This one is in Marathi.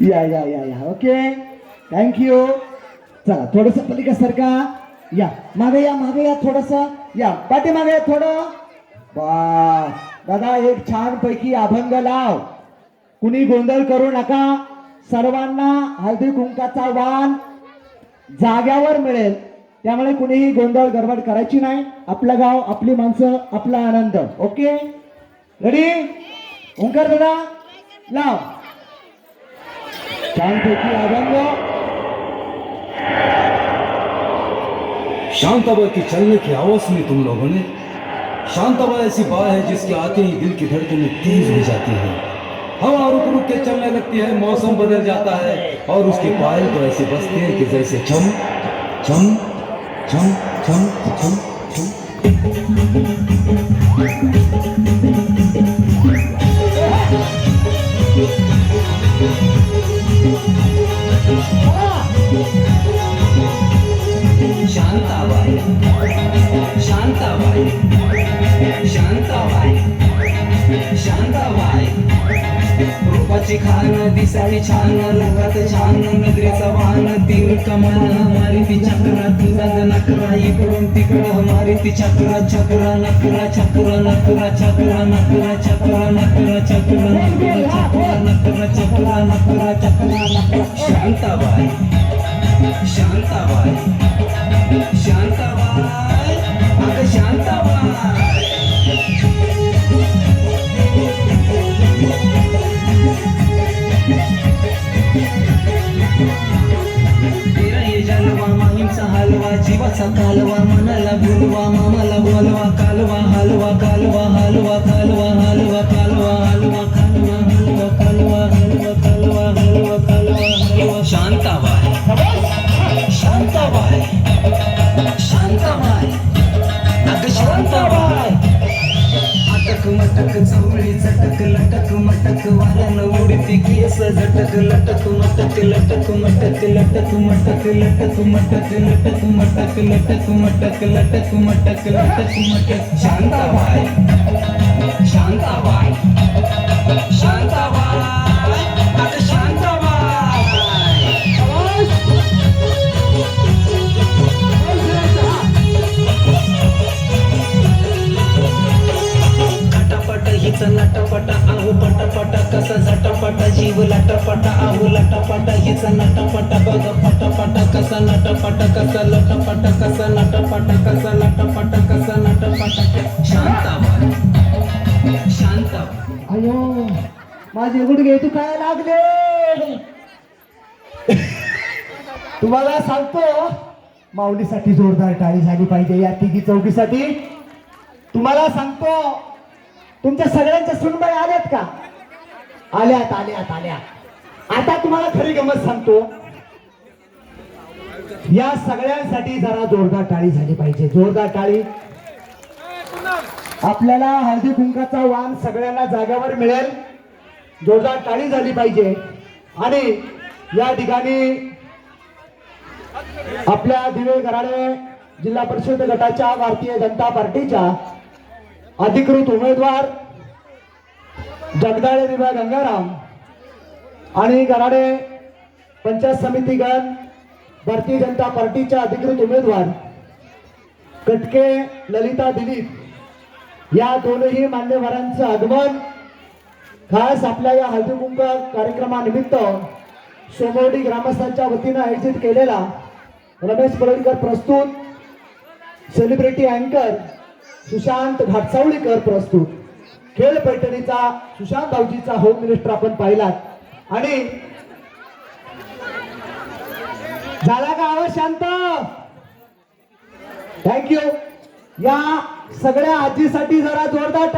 या या या या. ओके थँक्यू चला थोडस पलीकडे सरका या. मागे या मागे या थोडस. या. पाठी मागे या थोडं. बा दादा एक छान पैकी अभंग लाव. कुणी गोंधळ करू नका. सर्वांना हळदी कुंकाचा वाण जाग्यावर मिळेल. त्यामुळे कुणीही गोंधळ गडबड करायची नाही. आपलं गाव आपली माणसं आपला आनंद. ओके रेडी ओंकार दादा लाव. छानपैकी अभंग शांताबाई की चलने की आवाज़ सुनी तुम लोगों ने। शांताबाई ऐसी बात है जिसके आते ही दिल की धड़कनें तेज हो जाती है। हवा रुक रुक के चलने लगती है, मौसम बदल जाता है और उसकी पायल तो ऐसे बसते हैं कि जैसे छम छम छम छम छम छम शांताबाई शांताबाई शांताबाई शांताबाई. रूपाची खान दिसाळी छान रंगात छान नजरेचा वाहन तीर कमान मारी ती चक्रा तुझा नकरा इकडून तिकडं मारी ती चक्रा चक्रा नकरा चक्रा नकरा चक्रा नकरा चक्रा नकरा चक्रा नकरा चक्रा नकरा चक्रा नकरा चक्रा नकरा. शांताबाई. शांताबाई. शांताबाई. अगं शांताबाई. जलवा माहीमचा हलवा जीवाचा कालवा मनाला बोलवा मामाला बोलवा कालवा हलवा कालवा हलवा कालवा. लटक मटक वाऱ्यानं उडती केस. झटक लटक मटक लटक मटक लटक मटक लटक मटक लटक मटक लटक मटक लटक मटक लटक मटक. शांताबाई शांताबाई शांताबाई. अगं लटपट आहू लटपट हिच नटपट बघ पटपट कसा नटपट कसा लटपट कसा नटपट कसा लटपट कसा नटपट. शांताबाई अयो माझे गुडघे तू काय लागले? तुम्हाला सांगतो माऊलीसाठी जोरदार टाळी झाली पाहिजे या तिघी चौकीसाठी तुम्हाला सांगतो तुमच्या सगळ्यांच्या सुनबाई आल्यात का? आल्यात आल्यात आल्या आता तुम्हाला खरी गमत सांगतो. या सगळ्यांसाठी जरा जोरदार टाळी झाली पाहिजे. जोरदार टाळी. आपल्याला हळदी कुंकाचा वाण सगळ्यांना जाग्यावर मिळेल. जोरदार टाळी झाली पाहिजे. आणि या ठिकाणी आपल्या दिवे गराडे जिल्हा परिषद गटाच्या भारतीय जनता पार्टीच्या अधिकृत उमेदवार जगदाळे रिबा गंगाराम आणि गराडे पंचायत समिती गण भारतीय जनता पार्टीच्या अधिकृत उमेदवार कटके ललिता दिलीप या दोनही मान्यवरांचं आगमन खास आपल्या या हळदीकुंक कार्यक्रमानिमित्त सोमवडी ग्रामस्थांच्या वतीनं आयोजित केलेला रमेश पडळकर प्रस्तुत सेलिब्रिटी अँकर सुशांत घाटसावळीकर प्रस्तुत. खेळ पैठणीचा सुशांत भाऊजीचा होम मिनिस्टर आपण पाहिलात आणि झाला का आवाज शांत? थँक्यू या सगळ्या आजीसाठी जरा जोरदार